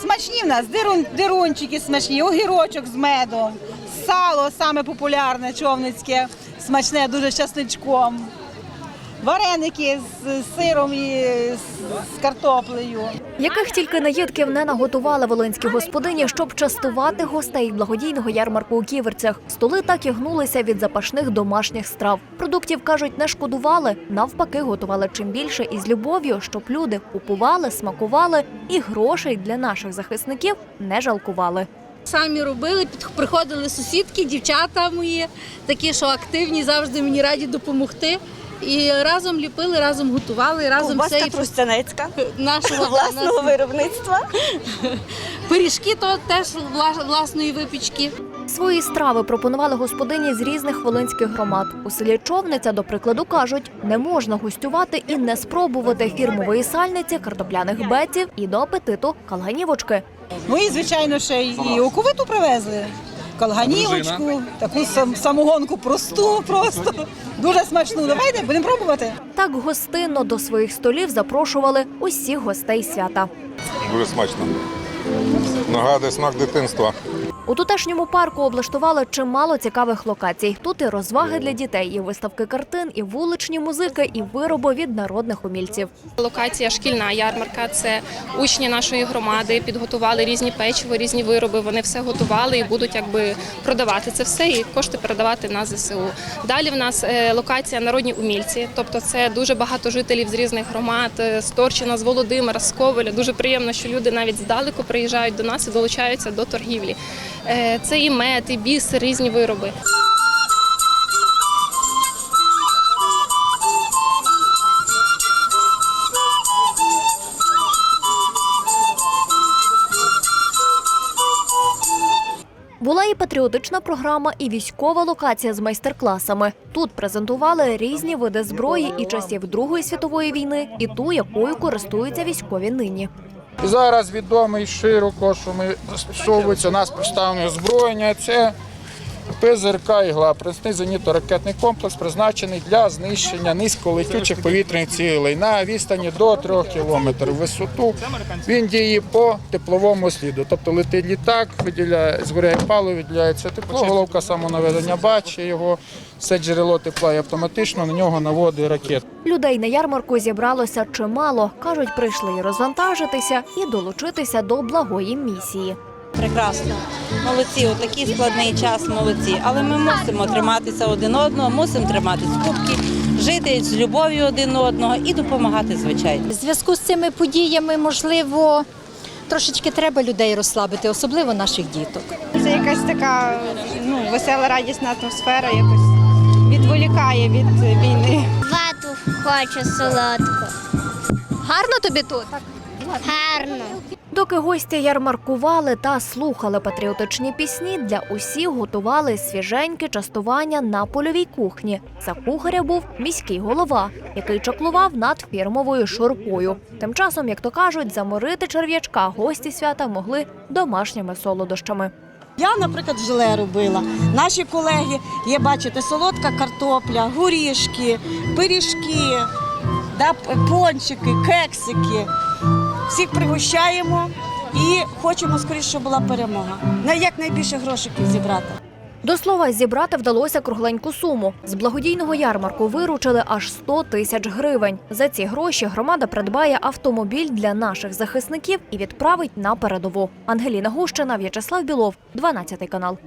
Смачні в нас дирун, дирунчики смачні, огірочок з медом, сало саме популярне човницьке, смачне дуже з часничком. Вареники з сиром і з, картоплею. Яких тільки наїдків не наготували волинські господині, щоб частувати гостей благодійного ярмарку у ківерцях. Столи так і гнулися від запашних домашніх страв. Продуктів кажуть, не шкодували, навпаки, готували чим більше і з любов'ю, щоб люди купували, смакували і грошей для наших захисників не жалкували. Самі робили, приходили сусідки, дівчата мої, такі, що активні, завжди мені раді допомогти. І разом ліпили, разом готували, разом все і трустянецька нашого власного виробництва. пиріжки, то теж вла- власної випічки. Свої страви пропонували господині з різних волинських громад. У селі Човниця, до прикладу, кажуть, не можна гостювати і не спробувати фірмової сальниці, картопляних бетів і до апетиту калганівочки. Ну і звичайно ще і оковиту привезли. Калганівочку, таку сам, самогонку просту, просто дуже смачну. Давайте будемо пробувати. Так гостинно до своїх столів запрошували усіх гостей свята. Дуже смачно. Нагадує смак дитинства. У тутешньому парку облаштували чимало цікавих локацій. Тут і розваги для дітей, і виставки картин, і вуличні музики, і вироби від народних умільців. Локація шкільна ярмарка. Це учні нашої громади підготували різні печиво, різні вироби. Вони все готували і будуть якби продавати це все і кошти передавати на ЗСУ. Далі в нас е, локація народні умільці, тобто це дуже багато жителів з різних громад, е, з Торчина, з Володимира, з Ковеля. Дуже приємно, що люди навіть здалеку приїжджають до нас і долучаються до торгівлі. Е, Це і мед, і бісер, різні вироби. Була і патріотична програма, і військова локація з майстер-класами. Тут презентували різні види зброї і часів Другої світової війни, і ту, якою користуються військові нині. Зараз відомий широко, що ми застосовується у нас поставлене озброєння. Це ПЗРК «Ігла», пресний зенітно-ракетний комплекс, призначений для знищення низьколетючих повітряних цілей на відстані до 3 кілометрів в висоту. Він діє по тепловому сліду. Тобто летить літак, виділяє, згоряє паливо, виділяється тепло, головка самонаведення бачить його, все джерело тепла і автоматично на нього наводить ракету. Людей на ярмарку зібралося чимало. кажуть, прийшли і розвантажитися, і долучитися до благої місії. Прекрасно. Молодці, у такий складний час молодці. Але ми мусимо триматися один одного, мусимо триматись кубки, жити з любов'ю один одного і допомагати, звичайно. В зв'язку з цими подіями, можливо, трошечки треба людей розслабити, особливо наших діток. Це якась така ну, весела, радісна атмосфера, якось відволікає від війни. Вату хочу солодку. Гарно тобі тут? Гарно. Доки гості ярмаркували та слухали патріотичні пісні, для усіх готували свіженьке частування на польовій кухні. За кухаря був міський голова, який чаклував над фірмовою шурпою. Тим часом, як то кажуть, заморити черв'ячка гості свята могли домашніми солодощами. Я, наприклад, желе робила. Наші колеги є, бачите, солодка картопля, горішки, пиріжки, да, пончики, кексики. Всіх пригощаємо і хочемо скоріше, щоб була перемога. На якнайбільше грошиків зібрати. До слова, зібрати вдалося кругленьку суму. З благодійного ярмарку виручили аж 100 тисяч гривень. За ці гроші громада придбає автомобіль для наших захисників і відправить на передову. Ангеліна Гущина, В'ячеслав Білов, 12 канал.